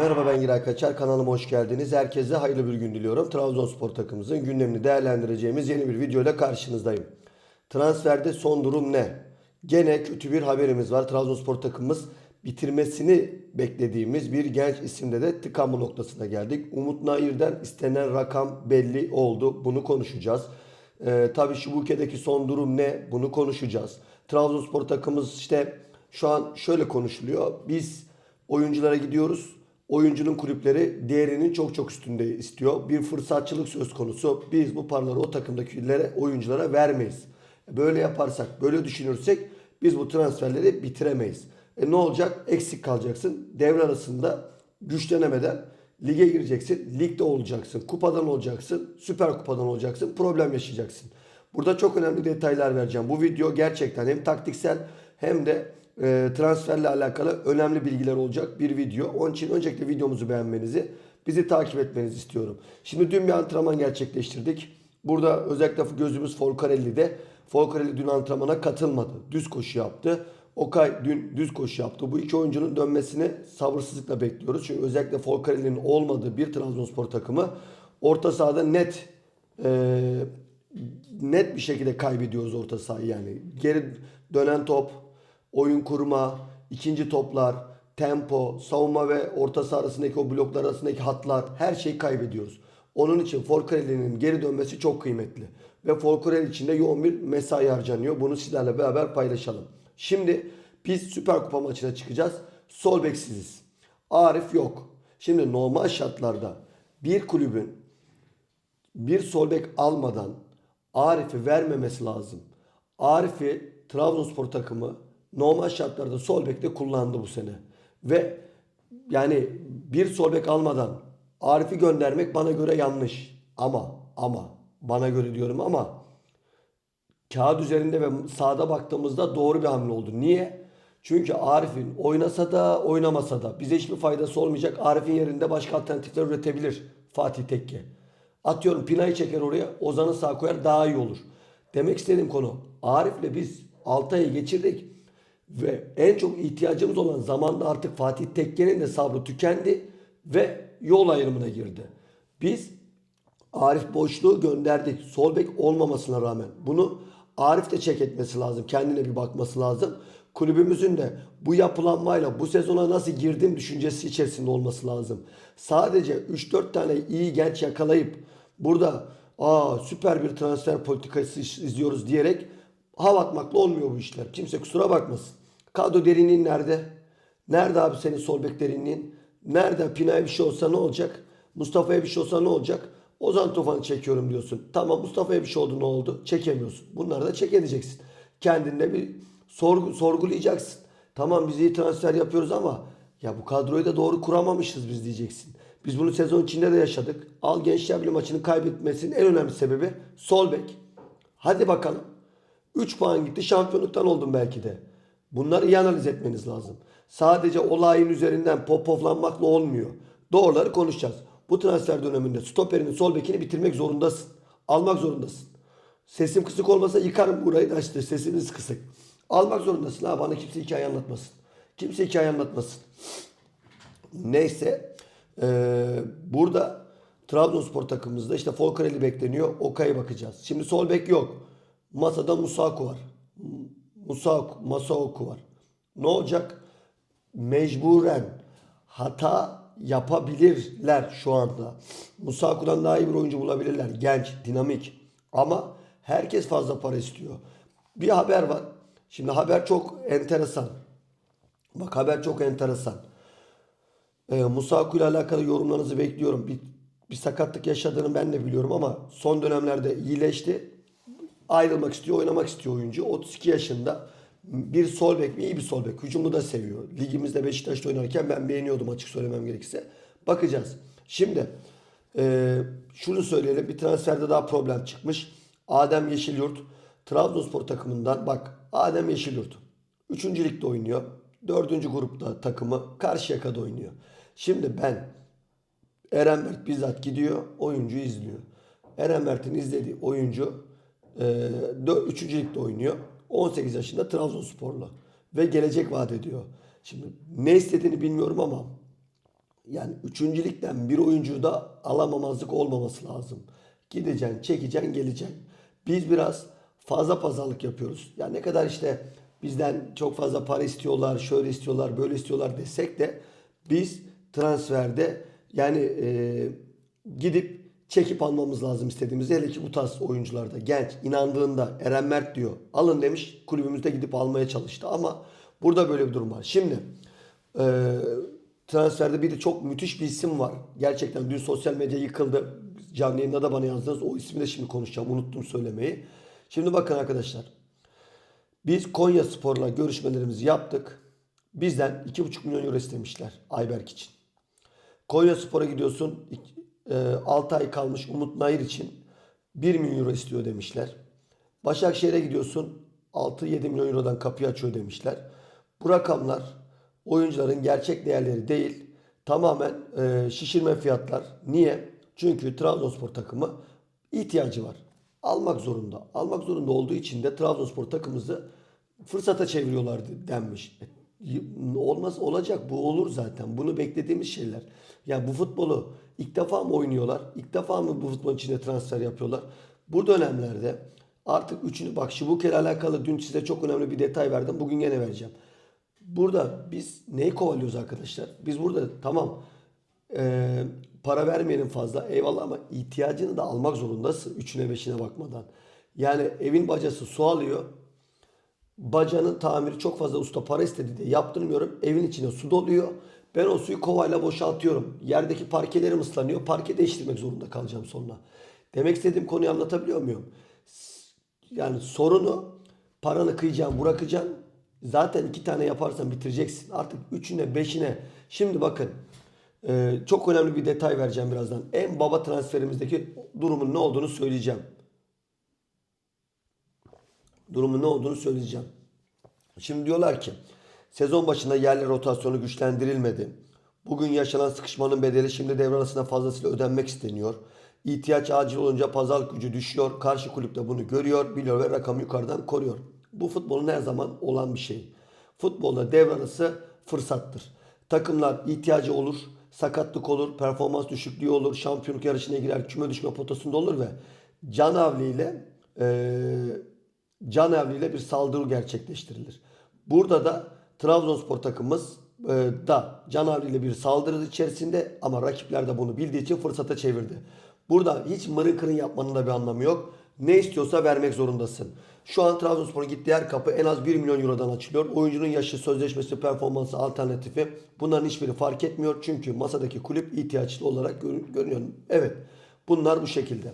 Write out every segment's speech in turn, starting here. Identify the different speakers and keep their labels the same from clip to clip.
Speaker 1: Merhaba ben Giray Kaçar. Kanalıma hoş geldiniz. Herkese hayırlı bir gün diliyorum. Trabzonspor takımımızın gündemini değerlendireceğimiz yeni bir videoyla karşınızdayım. Transferde son durum ne? Gene kötü bir haberimiz var. Trabzonspor takımımız bitirmesini beklediğimiz bir genç isimde de tıkanma noktasına geldik. Umut Nair'den istenen rakam belli oldu. Bunu konuşacağız. Ee, tabii şu bu ülkedeki son durum ne? Bunu konuşacağız. Trabzonspor takımımız işte şu an şöyle konuşuluyor. Biz oyunculara gidiyoruz. Oyuncunun kulüpleri değerinin çok çok üstünde istiyor. Bir fırsatçılık söz konusu. Biz bu paraları o takımdakilere, oyunculara vermeyiz. Böyle yaparsak, böyle düşünürsek biz bu transferleri bitiremeyiz. E ne olacak? Eksik kalacaksın. Devre arasında güçlenemeden lige gireceksin. Ligde olacaksın. Kupadan olacaksın. Süper kupadan olacaksın. Problem yaşayacaksın. Burada çok önemli detaylar vereceğim. Bu video gerçekten hem taktiksel hem de e, transferle alakalı önemli bilgiler olacak bir video. Onun için öncelikle videomuzu beğenmenizi, bizi takip etmenizi istiyorum. Şimdi dün bir antrenman gerçekleştirdik. Burada özellikle gözümüz Folcarelli'de. Folcarelli dün antrenmana katılmadı. Düz koşu yaptı. Okay dün düz koşu yaptı. Bu iki oyuncunun dönmesini sabırsızlıkla bekliyoruz. Çünkü özellikle Folcarelli'nin olmadığı bir Trabzonspor takımı orta sahada net e, net bir şekilde kaybediyoruz orta sahayı yani. Geri dönen top, oyun kurma, ikinci toplar, tempo, savunma ve orta saha arasındaki o bloklar arasındaki hatlar her şeyi kaybediyoruz. Onun için Folcarelli'nin geri dönmesi çok kıymetli. Ve Folcarelli için de yoğun bir mesai harcanıyor. Bunu sizlerle beraber paylaşalım. Şimdi biz Süper Kupa maçına çıkacağız. Sol beksiziz. Arif yok. Şimdi normal şartlarda bir kulübün bir sol bek almadan Arif'i vermemesi lazım. Arif'i Trabzonspor takımı normal şartlarda sol bekte kullandı bu sene. Ve yani bir sol bek almadan Arif'i göndermek bana göre yanlış. Ama ama bana göre diyorum ama kağıt üzerinde ve sahada baktığımızda doğru bir hamle oldu. Niye? Çünkü Arif'in oynasa da oynamasa da bize hiçbir faydası olmayacak. Arif'in yerinde başka alternatifler üretebilir Fatih Tekke. Atıyorum Pinay'ı çeker oraya Ozan'ı sağ koyar daha iyi olur. Demek istediğim konu Arif'le biz 6 ayı geçirdik. Ve en çok ihtiyacımız olan zamanda artık Fatih Tekke'nin de sabrı tükendi ve yol ayrımına girdi. Biz Arif boşluğu gönderdik. Sol bek olmamasına rağmen. Bunu Arif de çek etmesi lazım. Kendine bir bakması lazım. Kulübümüzün de bu yapılanmayla bu sezona nasıl girdim düşüncesi içerisinde olması lazım. Sadece 3-4 tane iyi genç yakalayıp burada aa süper bir transfer politikası izliyoruz diyerek hava atmakla olmuyor bu işler. Kimse kusura bakmasın. Kadro derinliğin nerede? Nerede abi senin sol bek derinliğin? Nerede Pina'ya bir şey olsa ne olacak? Mustafa'ya bir şey olsa ne olacak? Ozan Tufan'ı çekiyorum diyorsun. Tamam Mustafa'ya bir şey oldu ne oldu? Çekemiyorsun. Bunları da çek edeceksin. Kendinde bir sorgu, sorgulayacaksın. Tamam biz iyi transfer yapıyoruz ama ya bu kadroyu da doğru kuramamışız biz diyeceksin. Biz bunu sezon içinde de yaşadık. Al Gençler Birliği maçını kaybetmesinin en önemli sebebi sol bek. Hadi bakalım. 3 puan gitti şampiyonluktan oldun belki de. Bunları iyi analiz etmeniz lazım. Sadece olayın üzerinden popoflanmakla olmuyor. Doğruları konuşacağız. Bu transfer döneminde stoperinin sol bekini bitirmek zorundasın. Almak zorundasın. Sesim kısık olmasa yıkarım burayı da işte sesimiz kısık. Almak zorundasın ha bana kimse hikaye anlatmasın. Kimse hikaye anlatmasın. Neyse ee, burada Trabzonspor takımımızda işte Folcarelli bekleniyor. Okay'a bakacağız. Şimdi sol bek yok. Masada Musaku var. Musaku, Masaoku var. Ne olacak? Mecburen hata yapabilirler şu anda. Musaku'dan daha iyi bir oyuncu bulabilirler. Genç, dinamik. Ama herkes fazla para istiyor. Bir haber var. Şimdi haber çok enteresan. Bak haber çok enteresan. Ee, Musaku ile alakalı yorumlarınızı bekliyorum. Bir, bir sakatlık yaşadığını ben de biliyorum ama son dönemlerde iyileşti. Ayrılmak istiyor, oynamak istiyor oyuncu. 32 yaşında bir sol bek? İyi bir sol bek. Hücumu da seviyor. Ligimizde Beşiktaş'ta oynarken ben beğeniyordum açık söylemem gerekirse. Bakacağız. Şimdi e, şunu söyleyelim. Bir transferde daha problem çıkmış. Adem Yeşilyurt Trabzonspor takımından bak Adem Yeşilyurt 3. ligde oynuyor. 4. grupta takımı Karşıyaka'da oynuyor. Şimdi ben Eren Mert bizzat gidiyor oyuncuyu izliyor. Eren Mert'in izlediği oyuncu 3. ligde oynuyor. 18 yaşında Trabzonsporlu ve gelecek vaat ediyor. Şimdi ne istediğini bilmiyorum ama Yani üçüncülükten bir oyuncuyu da alamamazlık olmaması lazım. Gideceksin, çekeceksin, geleceksin. Biz biraz fazla pazarlık yapıyoruz. Yani ne kadar işte bizden çok fazla para istiyorlar, şöyle istiyorlar, böyle istiyorlar desek de biz transferde yani e, gidip çekip almamız lazım istediğimiz. Hele ki bu tarz oyuncularda genç, inandığında Eren Mert diyor. Alın demiş kulübümüzde gidip almaya çalıştı ama burada böyle bir durum var. Şimdi e, transferde bir de çok müthiş bir isim var. Gerçekten dün sosyal medya yıkıldı. Canlı yayında da bana yazdınız. O ismi de şimdi konuşacağım. Unuttum söylemeyi. Şimdi bakın arkadaşlar. Biz Konya Spor'la görüşmelerimizi yaptık. Bizden 2,5 milyon euro istemişler Ayberk için. Konya Spor'a gidiyorsun. 6 ay kalmış Umut Nayır için 1 milyon euro istiyor demişler. Başakşehir'e gidiyorsun. 6-7 milyon eurodan kapıyı açıyor demişler. Bu rakamlar oyuncuların gerçek değerleri değil. Tamamen e, şişirme fiyatlar. Niye? Çünkü Trabzonspor takımı ihtiyacı var. Almak zorunda. Almak zorunda olduğu için de Trabzonspor takımımızı fırsata çeviriyorlar denmiş. Olmaz olacak bu olur zaten. Bunu beklediğimiz şeyler. Ya bu futbolu ilk defa mı oynuyorlar? İlk defa mı bu futbolun içinde transfer yapıyorlar? Bu dönemlerde artık üçünü bak Şibuke ile alakalı dün size çok önemli bir detay verdim. Bugün gene vereceğim. Burada biz neyi kovalıyoruz arkadaşlar? Biz burada tamam e, para vermeyelim fazla eyvallah ama ihtiyacını da almak zorundasın. Üçüne beşine bakmadan. Yani evin bacası su alıyor. Bacanın tamiri çok fazla usta para istedi diye yaptırmıyorum. Evin içine su doluyor. Ben o suyu kovayla boşaltıyorum. Yerdeki parkelerim ıslanıyor. Parke değiştirmek zorunda kalacağım sonra. Demek istediğim konuyu anlatabiliyor muyum? Yani sorunu paranı kıyacaksın, bırakacaksın. Zaten iki tane yaparsan bitireceksin. Artık üçüne, beşine. Şimdi bakın. e, çok önemli bir detay vereceğim birazdan. En baba transferimizdeki durumun ne olduğunu söyleyeceğim. Durumun ne olduğunu söyleyeceğim. Şimdi diyorlar ki sezon başında yerli rotasyonu güçlendirilmedi. Bugün yaşanan sıkışmanın bedeli şimdi devre arasında fazlasıyla ödenmek isteniyor. İhtiyaç acil olunca pazar gücü düşüyor. Karşı kulüp de bunu görüyor, biliyor ve rakamı yukarıdan koruyor. Bu futbolun her zaman olan bir şey. Futbolda devre arası fırsattır. Takımlar ihtiyacı olur, sakatlık olur, performans düşüklüğü olur, şampiyonluk yarışına girer, küme düşme potasında olur ve can havliyle eee can havliyle bir saldırı gerçekleştirilir. Burada da Trabzonspor takımımız e, da can havliyle bir saldırı içerisinde ama rakipler de bunu bildiği için fırsata çevirdi. Burada hiç mırın kırın yapmanın da bir anlamı yok. Ne istiyorsa vermek zorundasın. Şu an Trabzonspor'un gittiği her kapı en az 1 milyon eurodan açılıyor. Oyuncunun yaşı, sözleşmesi, performansı, alternatifi bunların hiçbiri fark etmiyor. Çünkü masadaki kulüp ihtiyaçlı olarak gör- görünüyor. Evet bunlar bu şekilde.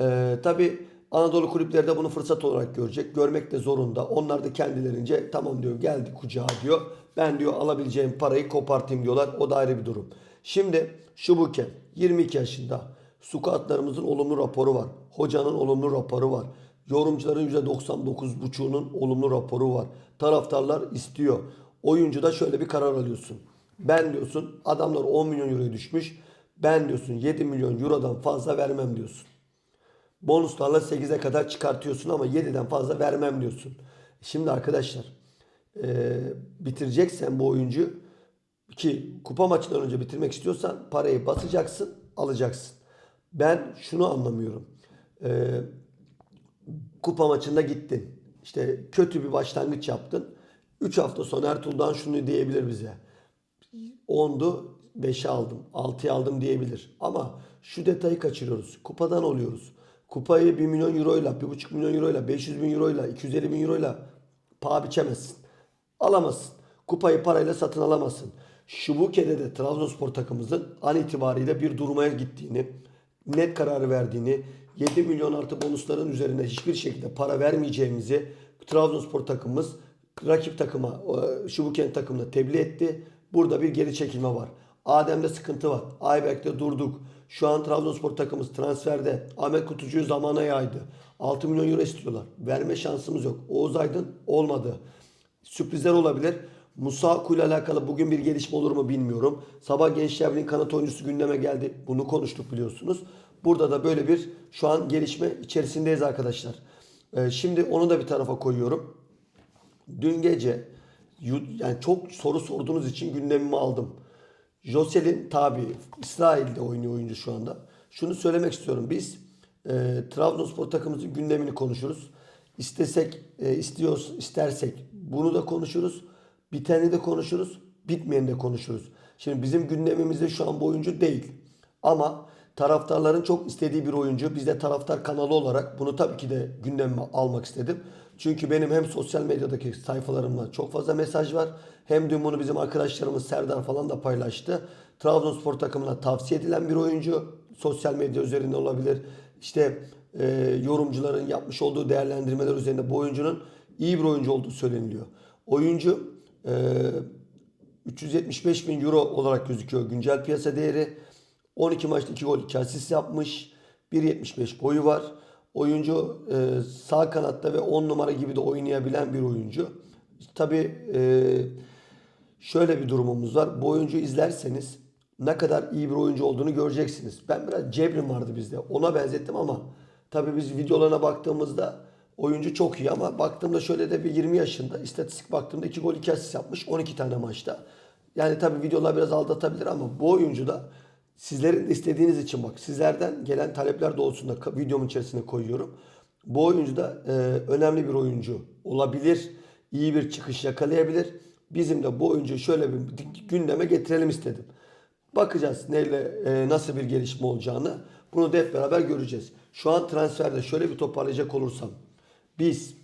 Speaker 1: Ee, tabii Anadolu kulüpleri de bunu fırsat olarak görecek. Görmek de zorunda. Onlar da kendilerince tamam diyor geldi kucağa diyor. Ben diyor alabileceğim parayı kopartayım diyorlar. O da ayrı bir durum. Şimdi Şubuke 22 yaşında. Sukatlarımızın olumlu raporu var. Hocanın olumlu raporu var. Yorumcuların %99,5'unun olumlu raporu var. Taraftarlar istiyor. Oyuncu da şöyle bir karar alıyorsun. Ben diyorsun adamlar 10 milyon euroya düşmüş. Ben diyorsun 7 milyon eurodan fazla vermem diyorsun. Bonuslarla 8'e kadar çıkartıyorsun ama 7'den fazla vermem diyorsun. Şimdi arkadaşlar e, bitireceksen bu oyuncu ki kupa maçından önce bitirmek istiyorsan parayı basacaksın alacaksın. Ben şunu anlamıyorum. E, kupa maçında gittin. İşte kötü bir başlangıç yaptın. 3 hafta sonra Ertuğrul'dan şunu diyebilir bize. 10'du 5'e aldım. 6'ya aldım diyebilir. Ama şu detayı kaçırıyoruz. Kupadan oluyoruz. Kupayı 1 milyon euroyla, 1,5 milyon euroyla, 500 bin euroyla, 250 bin euroyla paha biçemezsin. Alamazsın. Kupayı parayla satın alamazsın. Şubuke'de de Trabzonspor takımımızın an itibariyle bir durmaya gittiğini, net kararı verdiğini, 7 milyon artı bonusların üzerine hiçbir şekilde para vermeyeceğimizi Trabzonspor takımımız rakip takıma, Şubuken takımına tebliğ etti. Burada bir geri çekilme var. Adem'de sıkıntı var. Ayberk'te durduk. Şu an Trabzonspor takımımız transferde. Ahmet Kutucu'yu zamana yaydı. 6 milyon euro istiyorlar. Verme şansımız yok. Oğuz Aydın olmadı. Sürprizler olabilir. Musaku ile alakalı bugün bir gelişme olur mu bilmiyorum. Sabah Gençler Birliği kanat oyuncusu gündeme geldi. Bunu konuştuk biliyorsunuz. Burada da böyle bir şu an gelişme içerisindeyiz arkadaşlar. Ee, şimdi onu da bir tarafa koyuyorum. Dün gece yani çok soru sorduğunuz için gündemimi aldım. Josel'in tabi İsrail'de oynuyor oyuncu şu anda. Şunu söylemek istiyorum. Biz e, Trabzonspor takımımızın gündemini konuşuruz. İstesek, e, istiyoruz, istersek bunu da konuşuruz. Biteni de konuşuruz, bitmeyeni de konuşuruz. Şimdi bizim gündemimizde şu an bu oyuncu değil. Ama taraftarların çok istediği bir oyuncu. Biz de taraftar kanalı olarak bunu tabii ki de gündeme almak istedim. Çünkü benim hem sosyal medyadaki sayfalarımda çok fazla mesaj var. Hem dün bunu bizim arkadaşlarımız Serdar falan da paylaştı. Trabzonspor takımına tavsiye edilen bir oyuncu. Sosyal medya üzerinde olabilir. İşte e, yorumcuların yapmış olduğu değerlendirmeler üzerinde bu oyuncunun iyi bir oyuncu olduğu söyleniliyor. Oyuncu e, 375 bin euro olarak gözüküyor güncel piyasa değeri. 12 maçta 2 gol 2 asist yapmış. 1.75 boyu var. Oyuncu e, sağ kanatta ve 10 numara gibi de oynayabilen bir oyuncu. Tabi şöyle bir durumumuz var. Bu oyuncu izlerseniz ne kadar iyi bir oyuncu olduğunu göreceksiniz. Ben biraz Cebrim vardı bizde. Ona benzettim ama tabi biz videolarına baktığımızda oyuncu çok iyi ama baktığımda şöyle de bir 20 yaşında istatistik baktığımda 2 gol 2 asist yapmış 12 tane maçta. Yani tabi videolar biraz aldatabilir ama bu oyuncu da sizlerin istediğiniz için bak sizlerden gelen talepler doğrultusunda ka- videomun içerisine koyuyorum. Bu oyuncu da e, önemli bir oyuncu olabilir. İyi bir çıkış yakalayabilir. Bizim de bu oyuncuyu şöyle bir gündeme getirelim istedim. Bakacağız neyle e, nasıl bir gelişme olacağını. Bunu da hep beraber göreceğiz. Şu an transferde şöyle bir toparlayacak olursam. Biz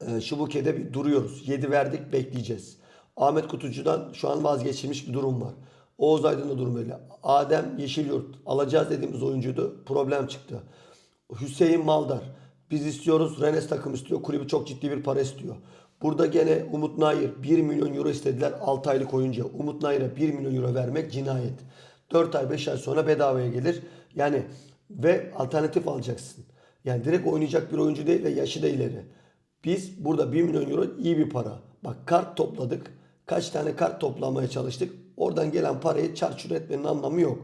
Speaker 1: e, Şubuke'de bir duruyoruz. 7 verdik bekleyeceğiz. Ahmet Kutucu'dan şu an vazgeçilmiş bir durum var. Oğuz Aydın'da durum öyle. Adem Yeşilyurt alacağız dediğimiz oyuncuydu. Problem çıktı. Hüseyin Maldar. Biz istiyoruz. Rennes takım istiyor. Kulübü çok ciddi bir para istiyor. Burada gene Umut Nayır 1 milyon euro istediler 6 aylık oyuncu. Umut Nayır'a 1 milyon euro vermek cinayet. 4 ay 5 ay sonra bedavaya gelir. Yani ve alternatif alacaksın. Yani direkt oynayacak bir oyuncu değil ve yaşı da ileri. Biz burada 1 milyon euro iyi bir para. Bak kart topladık. Kaç tane kart toplamaya çalıştık. Oradan gelen parayı çarçur etmenin anlamı yok.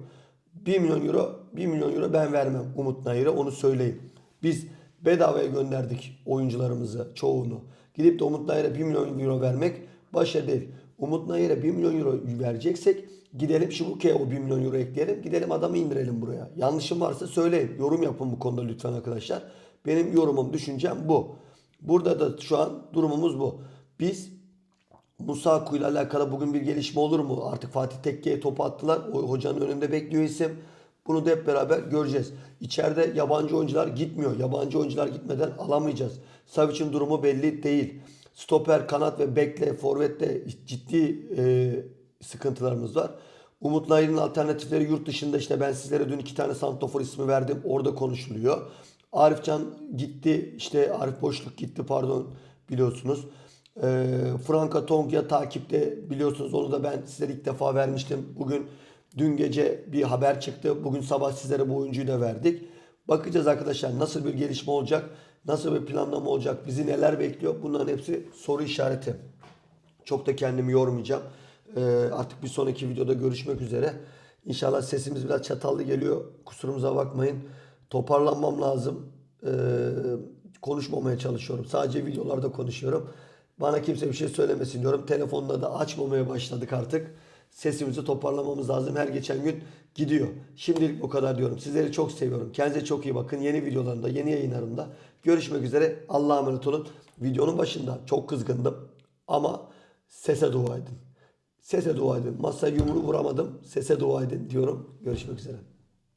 Speaker 1: 1 milyon euro, 1 milyon euro ben vermem Umut Nayır'a onu söyleyeyim. Biz bedavaya gönderdik oyuncularımızı çoğunu. Gidip de Umut Nayır'a 1 milyon euro vermek başa değil. Umut Nayır'a 1 milyon euro vereceksek gidelim Şibuke'ye o 1 milyon euro ekleyelim. Gidelim adamı indirelim buraya. Yanlışım varsa söyleyin. Yorum yapın bu konuda lütfen arkadaşlar. Benim yorumum, düşüncem bu. Burada da şu an durumumuz bu. Biz Musa ile alakalı bugün bir gelişme olur mu? Artık Fatih Tekke'ye topu attılar. O hocanın önünde bekliyor isim. Bunu da hep beraber göreceğiz. İçeride yabancı oyuncular gitmiyor. Yabancı oyuncular gitmeden alamayacağız. Savic'in durumu belli değil. Stoper, kanat ve bekle, forvette ciddi e, sıkıntılarımız var. Umut Nayır'ın alternatifleri yurt dışında işte ben sizlere dün iki tane santofor ismi verdim. Orada konuşuluyor. Arifcan gitti. işte Arif Boşluk gitti pardon biliyorsunuz. E, Franka Tongia takipte biliyorsunuz onu da ben sizlere ilk defa vermiştim. Bugün dün gece bir haber çıktı. Bugün sabah sizlere bu oyuncuyu da verdik. Bakacağız arkadaşlar nasıl bir gelişme olacak, nasıl bir planlama olacak, bizi neler bekliyor bunların hepsi soru işareti. Çok da kendimi yormayacağım. Ee, artık bir sonraki videoda görüşmek üzere. İnşallah sesimiz biraz çatallı geliyor. Kusurumuza bakmayın. Toparlanmam lazım. Ee, konuşmamaya çalışıyorum. Sadece videolarda konuşuyorum. Bana kimse bir şey söylemesin diyorum. Telefonla da açmamaya başladık artık. Sesimizi toparlamamız lazım. Her geçen gün gidiyor. Şimdilik bu kadar diyorum. Sizleri çok seviyorum. Kendinize çok iyi bakın. Yeni videolarımda, yeni yayınlarımda görüşmek üzere. Allah'a emanet olun. Videonun başında çok kızgındım. Ama sese dua edin. Sese dua edin. Masaya yumruğu vuramadım. Sese dua edin diyorum. Görüşmek üzere.